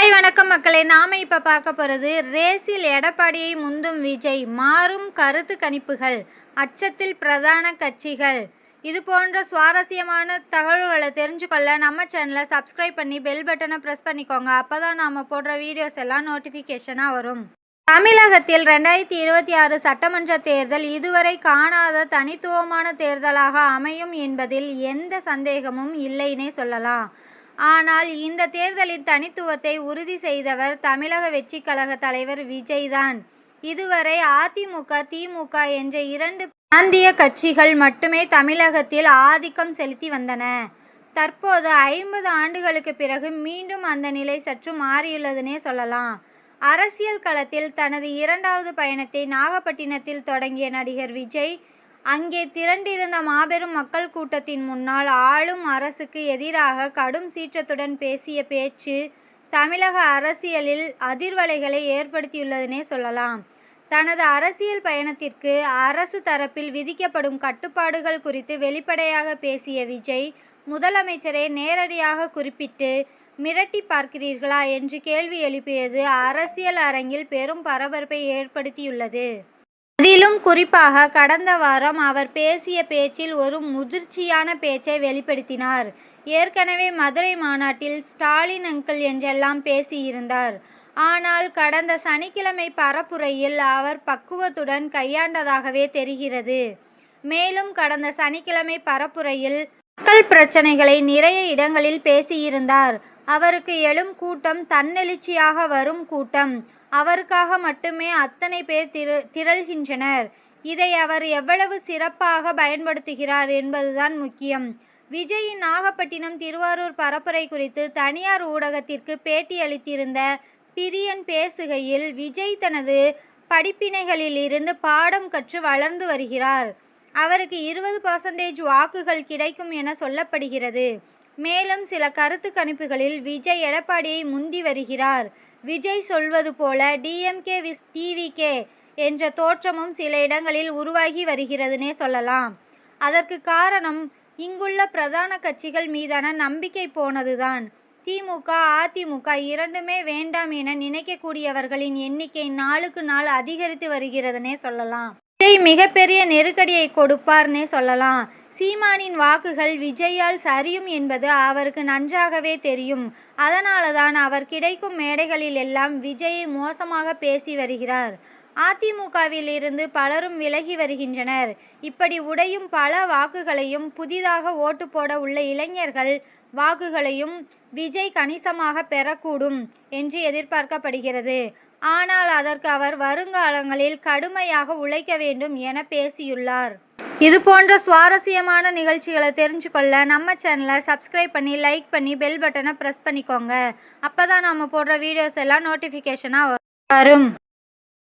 Hi வணக்கம் மக்களே. நாம இப்போ பார்க்க போகிறது ரேஸில் எடப்பாடியை முந்தும் விஜய் மாறும் கருத்து கணிப்புகள் அச்சத்தில் பிரதான கட்சிகள். இது போன்ற சுவாரஸ்யமான தகவல்களை தெரிஞ்சுக்கொள்ள நம்ம சேனலை சப்ஸ்கிரைப் பண்ணி பெல் பட்டனை ப்ரெஸ் பண்ணிக்கோங்க. அப்போ தான் நாம் போடுற வீடியோஸ் எல்லாம் நோட்டிஃபிகேஷனாக வரும். தமிழகத்தில் ரெண்டாயிரத்தி இருபத்தி ஆறு சட்டமன்ற தேர்தல் இதுவரை காணாத தனித்துவமான தேர்தலாக அமையும் என்பதில் எந்த சந்தேகமும் இல்லைன்னே சொல்லலாம். ஆனால் இந்த தேர்தலின் தனித்துவத்தை உறுதி செய்தவர் தமிழக வெற்றி கழக தலைவர் விஜய்தான். இதுவரை அதிமுக திமுக என்ற இரண்டு பிராந்திய கட்சிகள் மட்டுமே தமிழகத்தில் ஆதிக்கம் செலுத்தி வந்தன. தற்போது ஐம்பது ஆண்டுகளுக்கு பிறகு மீண்டும் அந்த நிலை சற்று மாறியுள்ளதுனே சொல்லலாம். அரசியல் களத்தில் தனது இரண்டாவது பயணத்தை நாகப்பட்டினத்தில் தொடங்கிய நடிகர் விஜய் அங்கே திரண்டிருந்த மாபெரும் மக்கள் கூட்டத்தின் முன்னால் ஆளும் அரசுக்கு எதிராக கடும் சீற்றத்துடன் பேசிய பேச்சு தமிழக அரசியலில் அதிர்வலைகளை ஏற்படுத்தியுள்ளதுனே சொல்லலாம். தனது அரசியல் பயணத்திற்கு அரசு தரப்பில் விதிக்கப்படும் கட்டுப்பாடுகள் குறித்து வெளிப்படையாக பேசிய விஜய் முதலமைச்சரை நேரடியாக குறிப்பிட்டு மிரட்டி பார்க்கிறீர்களா? என்று கேள்வி எழுப்பியது அரசியல் அரங்கில் பெரும் பரபரப்பை ஏற்படுத்தியுள்ளது. குறிப்பாக கடந்த வாரம் அவர் பேசிய பேச்சில் ஒரு முதிர்ச்சியான பேச்சை வெளிப்படுத்தினார். ஏற்கனவே மதுரை மாநாட்டில் ஸ்டாலின் அங்கிள் என்றெல்லாம் பேசியிருந்தார். ஆனால் கடந்த சனிக்கிழமை பரப்புரையில் அவர் பக்குவத்துடன் கையாண்டதாகவே தெரிகிறது. மேலும் கடந்த சனிக்கிழமை பரப்புரையில் மக்கள் பிரச்சனைகளை நிறைய இடங்களில் பேசியிருந்தார். அவருக்கு எழும் கூட்டம் தன்னெழுச்சியாக வரும் கூட்டம். அவருக்காக மட்டுமே அத்தனை பேர் திரு திரள்கின்றனர். இதை அவர் எவ்வளவு சிறப்பாக பயன்படுத்துகிறார் என்பதுதான் முக்கியம். விஜயின் நாகப்பட்டினம் திருவாரூர் பரப்புரை குறித்து தனியார் ஊடகத்திற்கு பேட்டியளித்திருந்த பிரியன் பேசுகையில் விஜய் தனது படிப்பினைகளில் இருந்து பாடம் கற்று வளர்ந்து வருகிறார். அவருக்கு இருபது பர்சன்டேஜ் வாக்குகள் கிடைக்கும் என சொல்லப்படுகிறது. மேலும் சில கருத்து கணிப்புகளில் விஜய் எடப்பாடியை முந்தி வருகிறார். விஜய் சொல்வது போல டிஎம்கே விஸ் டிவிகே என்ற தோற்றமும் சில இடங்களில் உருவாகி வருகிறதுனே சொல்லலாம். அதற்கு காரணம் இங்குள்ள பிரதான கட்சிகள் மீதான நம்பிக்கை போனதுதான். திமுக அதிமுக இரண்டுமே வேண்டாம் என நினைக்கக்கூடியவர்களின் எண்ணிக்கை நாளுக்கு நாள் அதிகரித்து வருகிறதுனே சொல்லலாம். விஜய் மிகப்பெரிய நெருக்கடியை கொடுப்பார்னே சொல்லலாம். சீமானின் வாக்குகள் விஜயால் சரியும் என்பது அவருக்கு நன்றாகவே தெரியும். அதனால்தான் அவர் கிடைக்கும் மேடைகளில் எல்லாம் விஜயை மோசமாக பேசி வருகிறார். அதிமுகவில் இருந்து பலரும் விலகி வருகின்றனர். இப்படி உடையும் பல வாக்குகளையும் புதிதாக ஓட்டு போட உள்ள இளைஞர்கள் வாக்குகளையும் விஜய் கணிசமாக பெறக்கூடும் என்று எதிர்பார்க்கப்படுகிறது. ஆனால் அதற்கு அவர் வருங்காலங்களில் கடுமையாக உழைக்க வேண்டும் என பேசியுள்ளார். இது போன்ற சுவாரஸ்யமான நிகழ்ச்சிகளை தெரிஞ்சுக்கொள்ள நம்ம சேனலை சப்ஸ்கிரைப் பண்ணி லைக் பண்ணி பெல் பட்டனை ப்ரெஸ் பண்ணிக்கோங்க. அப்போ தான் நம்ம போடுற வீடியோஸ் எல்லாம் நோட்டிஃபிகேஷனாக வரும்.